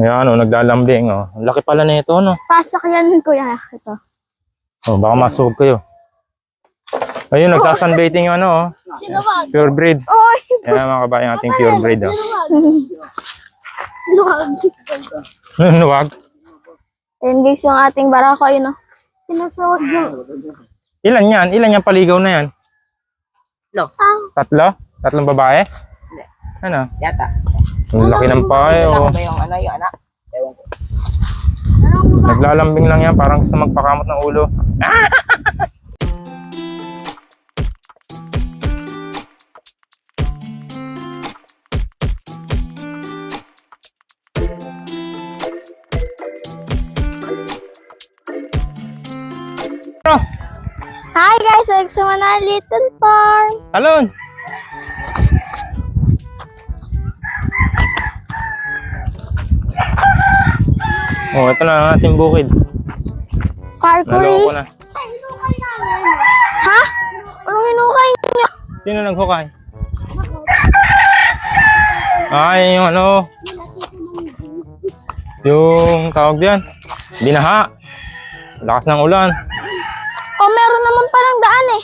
Ayan, oh, naglalambing, oh. Ang laki pala na ito, no? Pasak yan, kuya. Ito. Oh, baka masugod kayo. Ayun, nagsasunbaiting yung ano, oh. Sinuwag. Pure breed. Oy! Ayan, mga kabayan, ating pure breed, oh. Sinuwag. Nuwag. Ayan guys, yung ating barako, ayun o. Sinasawag yung... Ilan yan? Ilan yan paligaw na yan? No. Ah, Tatlo? Tatlong babae? Ano? Yata. Ang laki ng pae, Wala oh. ba yung ano, yung anak? Ewan ko. Naglalambing lang yan, parang gusto magpakamot ng ulo. Ah! Hi guys! Welcome sa Manal Little Farm. Talon! Oh, ito na ang ating bukid. Na. Ha? Anong hinukay niyo? Sino naghukay? Ay, yung ano. Yung tawag diyan. Binaha. Lakas ng ulan. Oh, meron naman palang daan eh.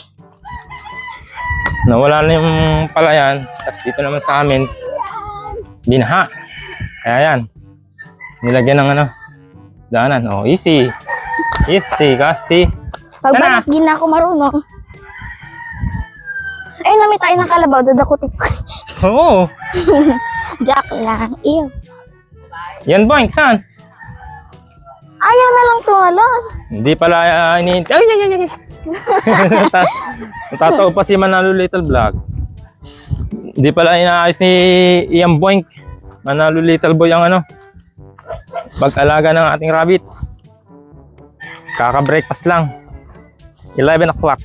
Nawala na yung palayan. Tapos dito naman sa amin. Binaha. Kaya yan. Nilagyan ng ano. Daanan. Oh, easy. Easy kasi. Pagbalik, di na ako marunong. Ay, nami tayo ng kalabaw. Dadakutin ko. Oo. Jack lang. Ew. Yan boink, saan? Ayaw na lang tumalon. Hindi pala uh, ini... Ay, ay, ay, ay. Nata- Natatawa pa si Manalo Little Vlog. Hindi pala inaayos ni Ian Boink. Manalo Little Boy ang ano. Pag-alaga ng ating rabbit. Kaka-breakfast lang. 11 o'clock.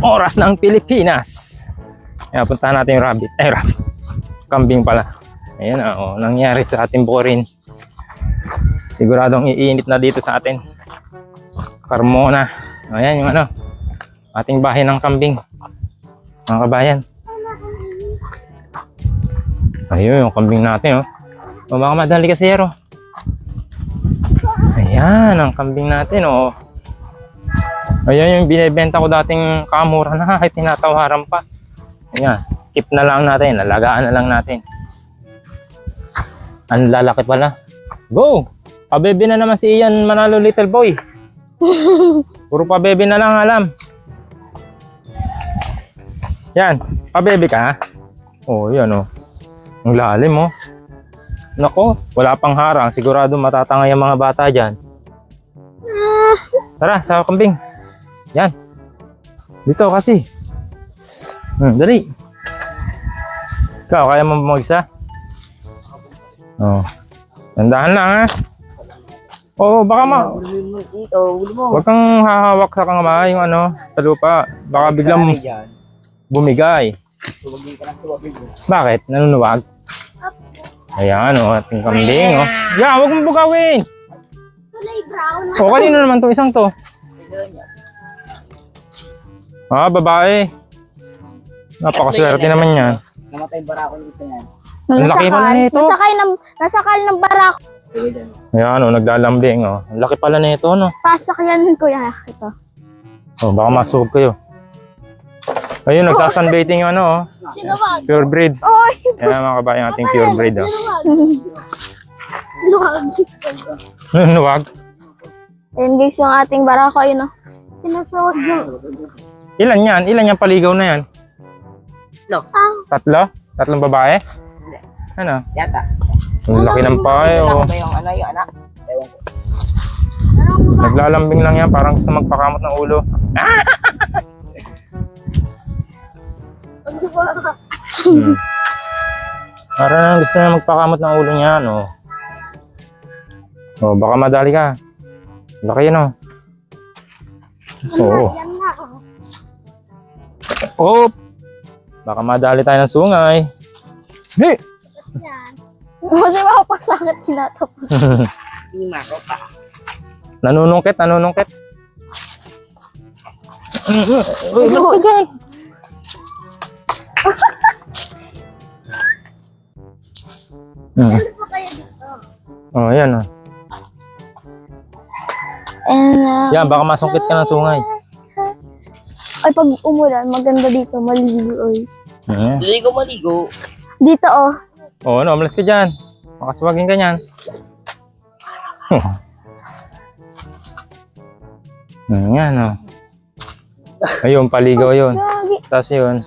Oras ng Pilipinas. Kaya puntahan natin yung rabbit. Ay, rabbit. Kambing pala. Ayan na, oh, nangyari sa ating burin. Siguradong iinit na dito sa atin. Carmona. Ayan yung ano. Ating bahay ng kambing. Mga kabayan. Ayun yung kambing natin oh. O baka madali kasi yero. Ayan ang kambing natin oh. Ayan yung binibenta ko dating kamura na ay tinatawaran pa. Ayan. Keep na lang natin. Alagaan na lang natin. Ang lalaki pala. Go! Pabebe na naman si Ian Manalo Little Boy. Puro pabebe na lang alam. Yan, pabebe ka. Oh, yan oh. Ang lalim oh. Nako, wala pang harang. Sigurado matatangay ang mga bata dyan. Tara, sa kambing. Yan. Dito kasi. Hmm, dali. Ikaw, kaya mo mag-isa? Oh. Tandaan lang ha. Oo, baka ma... Huwag kang hahawak sa kamay yung ano, sa lupa. Baka biglang bumigay. Bakit? Nanunuwag? Ayan, oh, ating kambing, oh. Yeah, huwag mong bugawin! Kulay brown. O, kanino naman to isang to? Yan. Ah, babae. Napakaswerte naman yan. Namatay yung barako ng isa yan. Ang laki pala nito. Nasakay ng, nasakal ng barako. Ayan, oh, naglalambing, oh. Ang laki pala nito, no? Pasak yan, kuya. Ito. Oh, baka masugod kayo. Ayun, nagsasunbaiting yung ano, oh. Sinuwag. Pure breed. Oy! Ayan, mga kabayan, ating pure breed, oh. Sinuwag. Nanunuwag? Ayan guys, yung ating barako, ayun o. Sinasawag yung... Ilan yan? Ilan yan paligaw na yan? Ah, Tatlo? Tatlong babae? Ano? Yata. Ang laki ng pae, Wala oh. ba yung ano, yung anak? Ewan ko. Naglalambing lang yan, parang gusto magpakamot ng ulo. Hmm. Parang gusto na magpakamot ng ulo niya, no? Oh, baka madali ka. Laki yan, oh. Oo. Oh! Baka madali tayo ng sungay. Hey! Kasi mapapasakit tinatapos. Lima ko pa. Nanunungkit, nanunungkit. Uy, mas ka dyan. Hmm. Pa kayo dito? Oh, yan oh. And, uh, Yan, baka masungkit ka ng sungay. ay, pag umulan, maganda dito, maligo. Oy. Ayan. Maligo, maligo. Dito, oh. Oo, ano, umalis ka dyan. Makaswagin ka niyan. Ayan, oh. Ayun, paligaw yun. Tapos yun!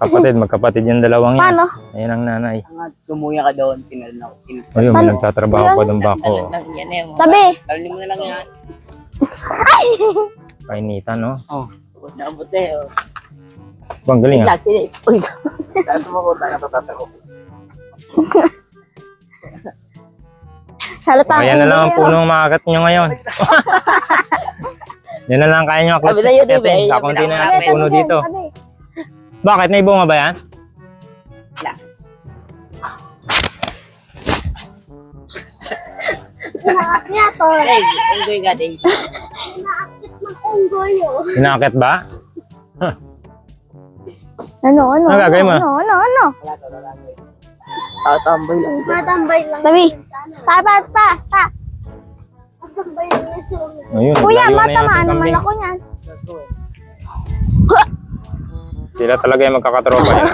Kapatid, magkapatid yung dalawang yan. Paano? Ayan ang nanay. Ang tumuya ka doon, tinal na ako. Tin- Ayun, may Paano? nagtatrabaho pa doon. Talag lang yan eh. mga- Tabi! Talim mo na lang yan. Painitan, no? Oh. Na ubot eh. Oh. Bang galing, ah. Lag, tinay. Uy. Taas mo ko, tayo tatas ako. Halata. Ayan na lang ang punong makakat nyo ngayon. Yan na lang kaya nyo Sabi na yun, eh, eh, Kakunti na yung natin puno dito. Bakit? May bunga ba yan? Wala. Niya to. Hey, unggoy ka din. Inakit ba? Ano, ano? Ano mo? Ano, ano, ano? Tatamboy lang. Matambay lang. Tabi. Pa, pa, pa, pa. Ayun, Kuya, naglayo na yung matamaan naman ako niyan. Sila talaga yung magkakatropa yan.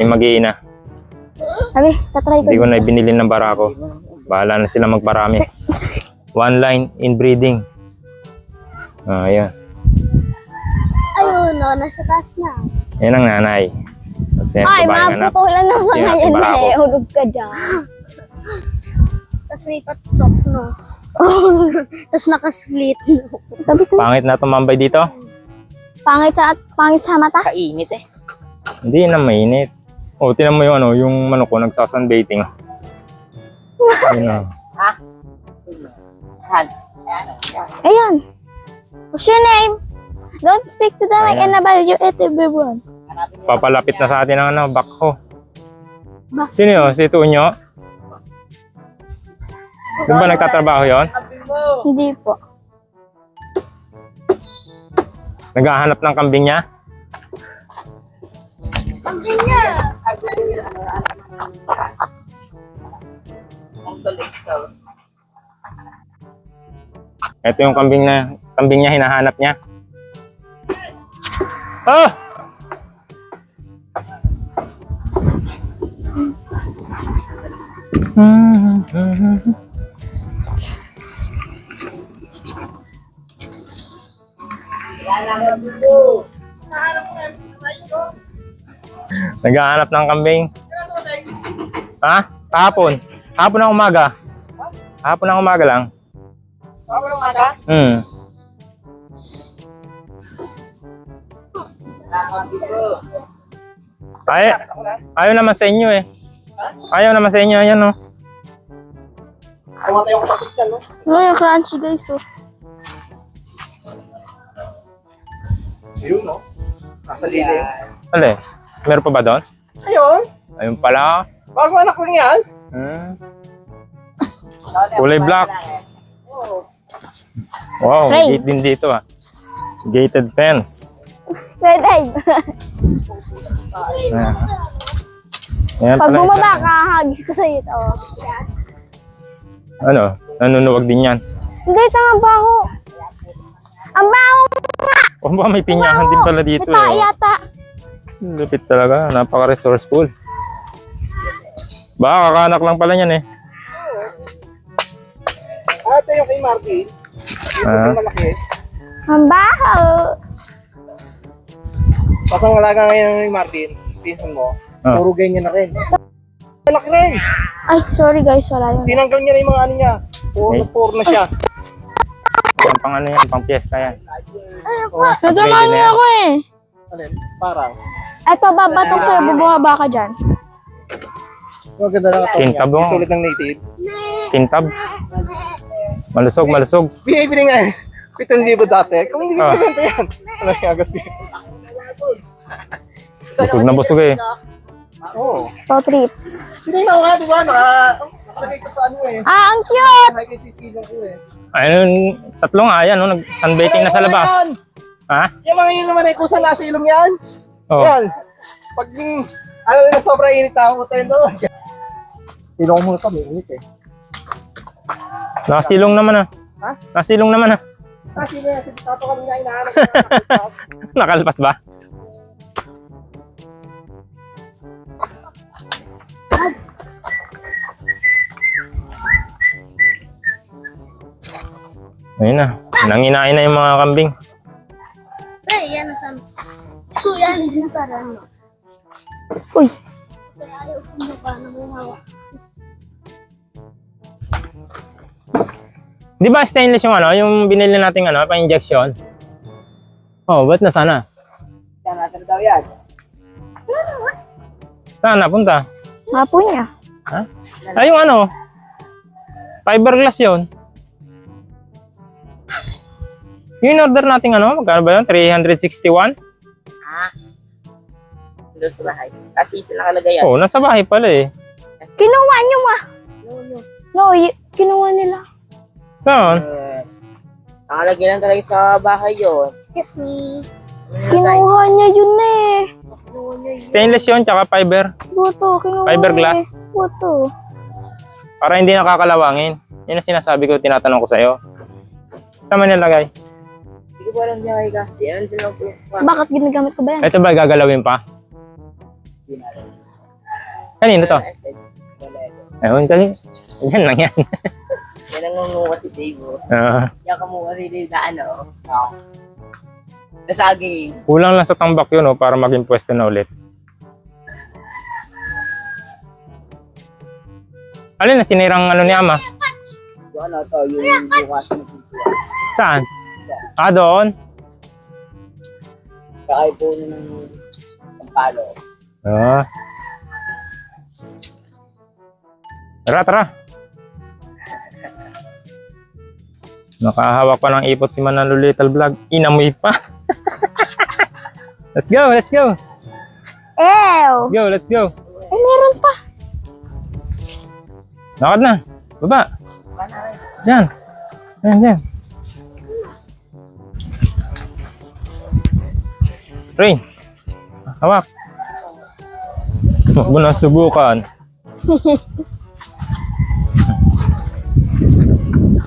Yung mag-iina. Sabi, tatry ko. Hindi ko na binili ng barako. Bahala na sila magparami. One line in Ah, ayan. Ayun, no, nasa taas na. Yan ang nanay. Kasi yan, Ay, maputulan na sa ngayon na eh. Hulog ka dyan. Tapos may patsok, no? Tapos nakasplit. Ko, Pangit na tumambay dito? Pangit sa, pangit sa mata. Kainit eh. Hindi na mainit. O, tinan mo yung ano, yung manok ko nagsasunbaiting. Ayun na. Han. Ayan. What's your name? Don't speak to them and about you at everyone. Papalapit na sa atin ang ano, bakho. Sino yun? Si Tunyo? Doon ba nagtatrabaho yon? Hindi po. Naghahanap ng kambing niya? Ito yung kambing na kambing niya hinahanap niya. Ah! Naghahanap ng kambing. Ha? Kahapon. Kahapon ng umaga. Kahapon ng umaga lang. Hmm. Ay, ayaw naman sa inyo eh. Ayaw naman sa inyo, ayan oh. Kumatay no? Ano yung crunchy guys, oh. Yun, no? Nasa lili. Ale, meron pa ba doon? Ayun. Ayun pala. Bago anak ko yan. Hmm. Kulay black. Wow, may Ray. gate din dito ah. Gated fence. Red. Ayan. Ayan Pag pala isa. bumaba ka, hagis ko sa'yo ito. oh. Ano, nanunuwag din yan. Hindi, ito ang baho. Ang baho O baka may pinyahan din pala dito Ito, eh. yata. Lupit talaga, napaka-resourceful. Baka kakanak lang pala yan eh. Ah, ito yung kay Martin. Ah, Malaki. Ang baho. Pasang alaga ngayon ni Martin. Pinsan mo. Ah. Puro ganyan na rin. Malaki rin. Ay, sorry guys, wala yun. Tinanggal niya na yung mga ano niya. Puro, Hey. puro na siya. pang, pang ano yan, pang piyesta yan. Natamahan niyo ako eh. Alin? Parang. Ito, babatok sa'yo, bubungaba ka dyan. Maganda ito. Kintab mo. Tulad ng native. Kintab. Malusog, malusog. Binibili nga eh. 7,000 dati. Kung hindi ko Ah. benta yan. Ano yung agas niya? Busog na busog eh. Oo. To trip. Hindi na nga, di ba? Naka... Nakalagay sa ano eh. Ah, ang cute! Nakalagay ko sa silong ko eh. Ayun, tatlo nga yan, no? nag-sunbaking na sa labas. Yan! Ha? Yung mga yun naman eh, kung saan nasa ilong yan. Oh. Yan. Pag ano na sobrang init ako tayo doon. Sino ko muna kami, init eh. Nakasilong naman ah. Ha? Nakasilong naman ah. Ah, sino yan? Si Tato kami nga inahanap. Nakalpas ba? Ayun na. Nanginain na yung mga kambing. Kuya, hindi para ano. Uy. Kaya ayaw na pa na may hawak. Di ba stainless yung ano, yung binili nating ano, pa-injection? Oh, ba't na sana? Yan, nasan daw yan? Saan napunta? Mapo niya. Ha? Ay, yung ano, fiberglass yun. Yung in-order nating ano, magkano ba yun? 361? Doon sa bahay. Kasi isa nakalagay yan. Oo, oh, nasa bahay pala eh. Kinuha niyo ma. No, y- kinuha nila. Saan? Uh, nakalagay lang talaga sa bahay yun. Excuse me. Kinuha niya yun eh. Stainless yun, tsaka fiber. Buto, kinuha Fiberglass? niya. eh. Buto. Para hindi nakakalawangin. Yun ang sinasabi ko, tinatanong ko sa'yo. Saan mo nilagay? Hindi ko pa alam niya kay Gasti. Yan din lang po yung. Bakit ginagamit ko ba yan? Ito ba gagalawin pa? Kanino to? Ayun, kasi. Yan lang yan. Yan ang nununga si Dave. oh. Ah, Yan ka muna rin na ano. Nasaging. kulang lang sa tambak yun oh, para maging pwesto na ulit. Alin na sinirang ano ni Ama? Ano to, yung bukas ng pintuan. Saan? Ah, doon? Kakay po ng ng palo. Ah. Tara, tara. Nakahawak pa ng ipot si Manalo Little Vlog. Inamoy pa. let's go, let's go. Ew! Go, let's go. Eh, meron pa. Lakad na. Baba. Yan. Yan, yan. Rain. Hawak. Huwag mo na subukan.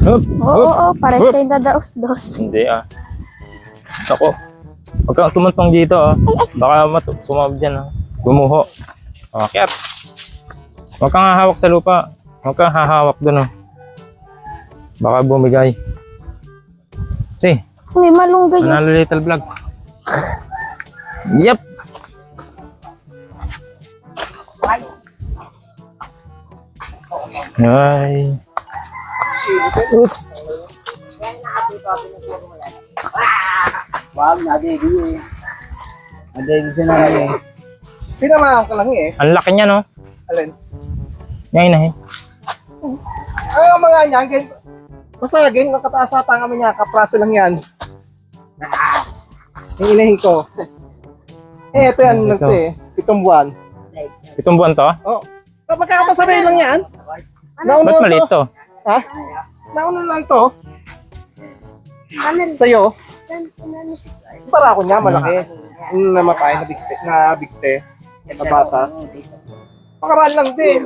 Hup, Oo, hup. oo, pares Hup. kayong dadaos-dos. Hindi ah. Ako. Huwag kang tumantong dito ah. Baka matu- sumabog dyan ah. Gumuho. Akyat. Huwag kang hahawak sa lupa. Huwag kang hahawak dun ah. Baka bumigay. Sige, May malunggay yun. manalo little vlog. Yep. Ay. Oops. Wow, nadedi eh. Nadedi siya na eh. Sinamahan ka lang eh. Ang laki niya no. Alin? Yan inahin. Ay, ang mga niyan. Basta ganyan ang kataas sa tanga mo niya, kapraso lang yan. Yung inahin ko. Eh, ito yan, Ito. nagto eh. Pitong buwan. Itong buwan to? Oh. Oh, magkakapasabay lang yan. Ba't Nauna maliit to. Ha? Nauna lang to. Sa'yo. Para ako niya, malaki. Yung namatay na bigte, na bigte. Na bata. Pakaraan lang din.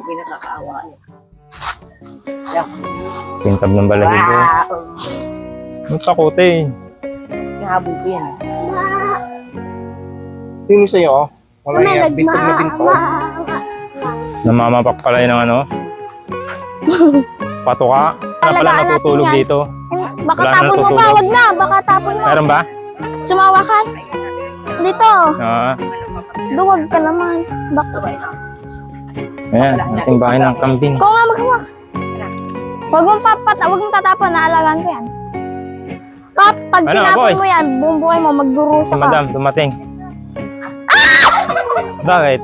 Pintab ng balahibo. Ang takot eh. Nahabol ko yan. Sino sa'yo? oh? Wala yan. Bintog na bintog. Namamapak pala yun ng ano. Patuka. Wala pala Alagaan natutulog yan. dito. Baka Wala na tapon mo pa, natutulog. wag na. Baka tapon mo. Meron ba? Sumawakan. Dito. Ah, Duwag ka naman. Baka. ayan. Ating bahay ng kambing. Ikaw nga maghawak. Huwag mong papata, huwag mong tatapon, naalagaan ko yan. Pap, pag Ano, tinapon boy? mo yan, buong buhay mo, magdurusa ka. madam, dumating. Bakit?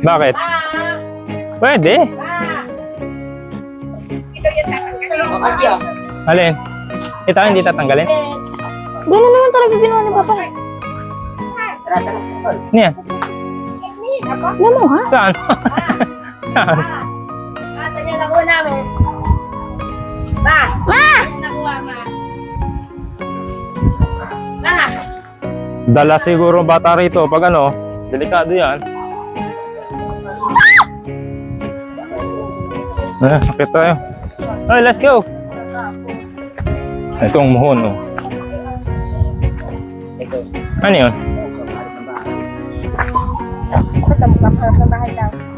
Bakit? Pwede. Alin? Ito, hindi tatanggalin. Ganun naman talaga ginawa ni Papa. Tara, tara. Ano yan? Alam mo, ha? Saan? Saan? Ata niya nakuha namin. Ma! Dala siguro bata rito pag ano, delikado yan. Ah, sakit tayo. Ay, let's go! Ito ang muhon, oh. Ano yun? Ito, mukha ng bahay lang.